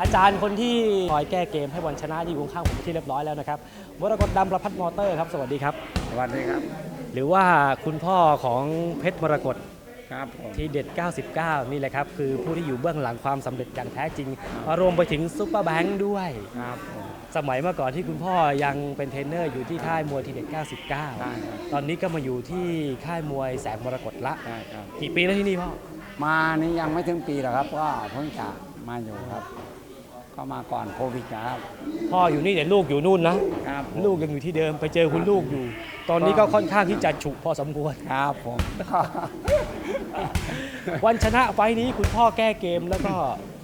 อาจารย์คนที่คอยแก้เกมให้วันชนะที่อยู่ข้างๆผมเป็นที่เรียบร้อยแล้วนะครับมรกตดำประพัฒน์มอเตอร์ครับสวัสดีครับ สวัสดีครับ หรือว่าคุณพ่อของเพชรมรกตครับผมทีเด็ด 99 นี่แหละครับ คือผู้ที่อยู่เบื้องหลังความสำเร็จอย่างแท้จริง รวมไปถึงซุปเปอร์แบงค์ด้วยครับผมสมัยเมื่อก่อนที่คุณพ่อยังเป็นเทรนเนอร์อยู่ที่ค่ายมวยทีเด็ดใช่ครับ99 ตอนนี้ก็มาอยู่ที่ค่ายมวยแสงมรกตละใช่ครับกี่ปีแล้วที่นี่พ่อ มานี่ยังไม่ถึงปีหรอกครับก็เพิ่งจะมาอยู่ครับ ก็มาก่อนโควิดนะครับพ่ออยู่นี่แต่ลูกอยู่นู่นนะ ครับผม ลูกยังอยู่ที่เดิมไปเจอคุณลูกอยู่ ตอนนี้ก็ค่อนข้างที่จะฉุกพอสมควร ครับผมวันชนะไฟล์นี้คุณพ่อแก้เกมแล้วก็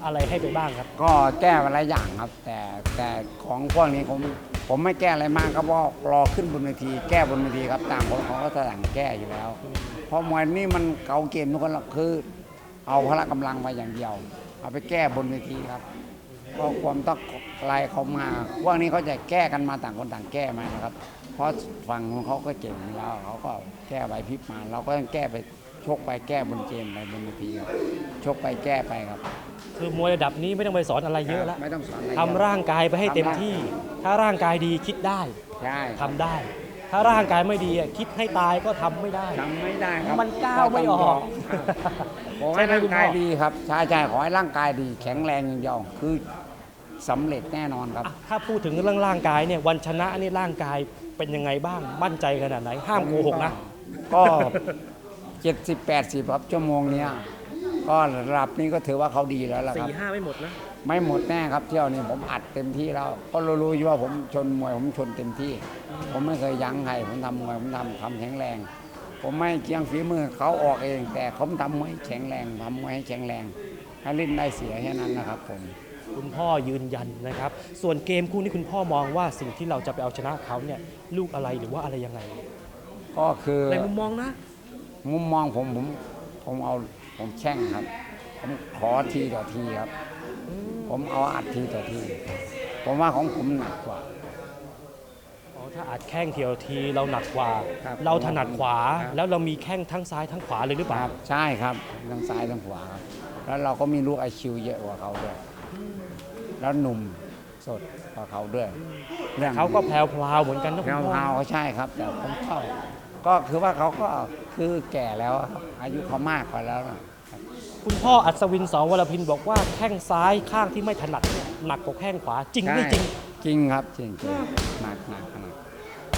อะไรให้ไปบ้างครับ ก็แก้มาหลายอย่างครับ แต่แต่ของพวกนี้ผมผมไม่แก้อะไรมากครับเพราะรอขึ้นบนเวที แก้บนเวทีครับต่างคนเขาก็ต่างแก้อยู่แล้ว เพราะมวยนี่มันเกาเกมทุกคนหรอกคือ เอาพละกำลังมาอย่างเดียว เอาไปแก้บนเวทีครับ เพราะความต้องอะไรเขามาพวกนี้เขาจะแก้กันมาต่างคนต่างแก้มานะครับ เพราะฝั่งของเขาก็เก่งอยู่แล้วเขาก็แก้ใบพริบมาเราก็ต้องแก้ไปชกไปแก้บนเกมไปบนเวทีครับชกไปแก้ไปครับ คือมวยระดับนี้ไม่ต้องไปสอนอะไรเยอะแล้วไม่ต้องสอนอะไรเยทำร่างกายไปให้เต็มที่ ถ้าร่างกายดีคิดได้ใช่ทำได้ ถ้าร่างกายไม่ดีอะคิดให้ตายก็ทำไม่ได้ทำไม่ได้ครับมันก้าวไม่ออกขอใช่ให้ไหมร่าคุงณพ่อกายดีครับใช่ใช่ขอให้ร่างกายดี แข็งแรงอย่างเดียวคือ สำเร็จแน่นอนครับอะถ้าพูดถึงเรื่องร่างกายเนี่ยวันชนะนี่ร่างกายเป็นยังไงบ้าง มั่นใจขนาดไหน ห้ามโกหกนะ ก็70 80ครับชั่วโมงเนี้ยก็ระดับนี้ก็ถือว่าเขาดีแล้วล่ะครับ สี่ห้าไม่หมดนะ ไม่หมดแน่ครับเที่ยวนี้ผมอัดเต็มที่แล้วก็รู้ๆอยู่ว่าผมชนมวยผมชนเต็มที่ ผมไม่เคยยั้งใครผมทำมวยผมทำทำแข็งแรง ผมไม่เกียงฝีมือเขาออกเอง แต่ผมทำมวยให้แข็งแรงทำมวยให้แข็งแรงให้เล่นได้เสียแค่นั้นนะครับผม คุณพ่อยืนยันนะครับ ส่วนเกมคู่นี้คุณพ่อมองว่าสิ่งที่เราจะไปเอาชนะเขาเนี่ยลูกอะไรหรือว่าอะไรยังไงก็คือในมุมมองนะ มุมมองผมผมผมเอาผมแช่งครับ ผมขอทีต่อทีครับ ผมเอาอัดทีต่อที ผมว่าของผมหนักกว่าอ๋อถ้าอัดแข้งเทียวทีเราหนักกว่าครับเราถนัดขวาครับแล้วเรามีแข้งทั้งซ้ายทั้งขวาเลยหรือเปคล่ารับใช่ครับทั้งซ้ายทั้งขวาครับแล้วเราก็มีลูกไอคิวเยอะกว่าเขาด้วย แล้วหนุ่มสดกว่าเขาด้วยรื่องเขาก็แพรวพราวๆเหมือนกันนะแพคุรณวพ่อ พราวเขาใช่ครับ แต่ผมก็ก็คือว่าเขาก็คือแก่แล้วอะครับอายุเขามากกว่าแล้วนะคุณพ่ออัศวินสองวรพินบอกว่าแข้งซ้ายข้างที่ไม่ถนัดเนี่ยหนักกว่าแข้งขวาจริงไม่จริงจริงครับจริงจริงหนักหนักหนัก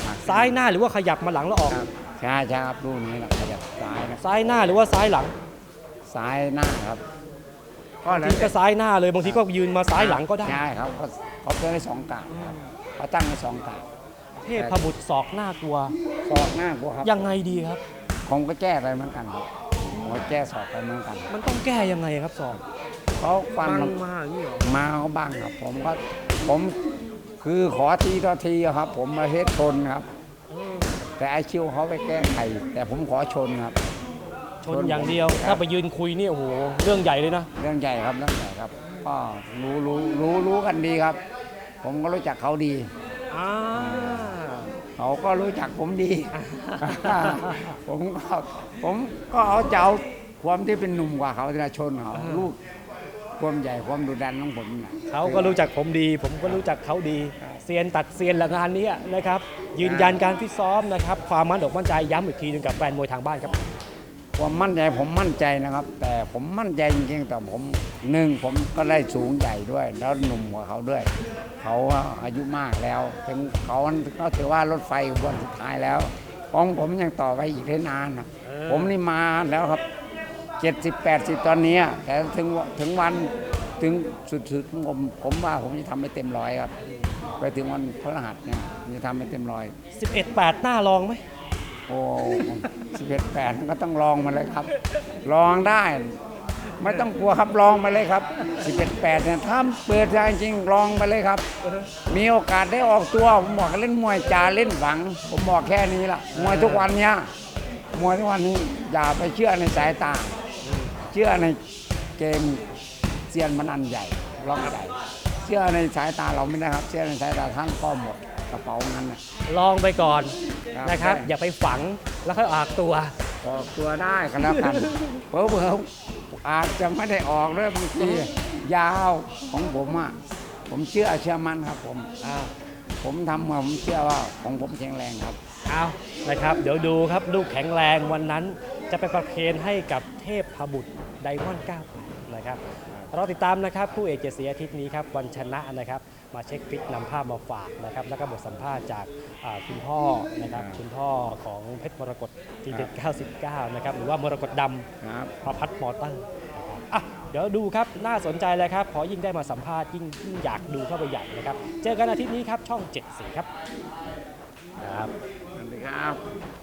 หนักซ้ายหน้าหรือว่าขยับมาหลังแล้วออก ครับใช่ใช่ครับรุ่นนี้แหละขยับซ้ายนะซ้ายหน้าหรือว่าซ้ายหลัง ซ้ายหน้าครับ ก็บางแล้วทีก็ซ้ายหน้าเลยบางทีก็ยืนมาซ้ายหลังก็ได้ ใช่ครับเขาเขาเพิ่มได้สองกาดครับเขาตั้งได้สองกาดเทพบุตรศอกหน้ากลัว สอกหน้ากว่าครับยังไงดีครับ ผมก็แก้ไปเหมือนกันครับผมก็แก้สอกไปเหมือนกันมันต้องแก้ยังไงครับศอกเขาฟันบังมาอย่างนี้เหรอมาเขาบ้างครับ ผมก็ผมคือขอทีต่อทีครับ ผมมาเฮ็ดชนครับเออแต่ไอคิวเขาไปแก้ไขแต่ผมขอชนครับ ชนอย่างเดียวครับถ้าไปยืนคุยนี่โอ้โหเรื่องใหญ่เลยนะ เรื่องใหญ่ครับเรื่องใหญ่ครับก็รู้รู้รู้รู้กันดีครับ ผมก็รู้จักเขาดีอ่าเขาก็รู้จักผมดี ผมก็ผมก็เอาเจ้าความที่เป็นหนุ่มกว่าเขาที่ชนเขาลูกความใหญ่ความดุดันของผมน่ะเขาก็รู้จักผมดี ผมก็รู้จักเขาดีเซียนตัดเซียนละงานนี้นะครับ ยืนยันการฟิตซ้อมนะครับ ความมั่นอกมั่นใจย้ำอีกทีหนึงกับแฟนมวยทางบ้านครับ ความมั่นใจผมมั่นใจนะครับ แต่ผมมั่นใจจริงๆแต่ผมหนึ่งผมก็ได้สูงใหญ่ด้วย แล้วหนุ่มกว่าเขาด้วย เขาอายุมากแล้วถึงเขาก็ถือว่ารถไฟบนสุดท้ายแล้วของผมยังต่อไปอีกได้นานนะผมนี่มาแล้วครับเจ็ดสิบแปดสิบตอนนี้แต่ถึงถึงวันถึงสุดๆของผมผมว่าผมจะทำให้เต็มร้อยครับ ไปถึงวันพฤหัสเนี่ยจะทำให้เต็มร้อย11 8หน้าลองไหม โอ้สิบเอ็ดแปดก็ต้องลองมาเลยครับ ลองได้ ไม่ต้องกลัวครับลองมาเลยครับสิบเอ็ดแปดเนี่ยถ้าเปิดใจจริงลองไปเลยครับ มีโอกาสได้ออกตัวผมบอกเล่นมวยจ่าเล่นหวัง ผมบอกแค่นี้ละมวยทุกวันเนี้ยมวยทุกวันนี้อย่าไปเชื่อในสายตา เชื่อในเกมเซียนมันอันใหญ่ล็อกใหญ่เชื่อในสายตาเราไม่ได้ครับ เชื่อในสายตาท่านก็หมด กระเป๋างั้นน่ะ ลองไปก่อนครับ นะครับใช่อย่าไปฝังแล้วค่อยออกตัว ออกตัวได้ก็แล้วกันเผลอๆอาจจะไม่ได้ออกด้วยบางทียาวของผมอะผมเชื่อเชื่อมั่นครับผม อ้าว ผมทำมาผมเชื่อว่าของผมแข็งแรงครับ เอานะครับ เดี๋ยวดูครับลูกแข็งแรงวันนั้นจะไปประเคนให้กับเทพพบุตรไดมอนด์98นะครับ เราติดตามนะครับคู่เอกเจดสีอาทิตย์นี้ครับวันชนะนะครับ มาเช็คฟิตนำภาพมาฝากนะครับแล้วก็บทสัมภาษณ์จากอ่าคุณพ่อนะครับครับคุณพ่อของเพชรมรกตทีเด็ด99 นะครับหรือว่ามรกตดำครับประพัฒน์มอเตอร์นะครับอะเดี๋ยวดูครับน่าสนใจเลยครับ พอยิ่งได้มาสัมภาษณ์ยิ่งยิ่งอยากดูเข้าไปใหญ่นะครับ เจอกันอาทิตย์นี้ครับช่อง 7 สีครับครับ สวัสดีครับ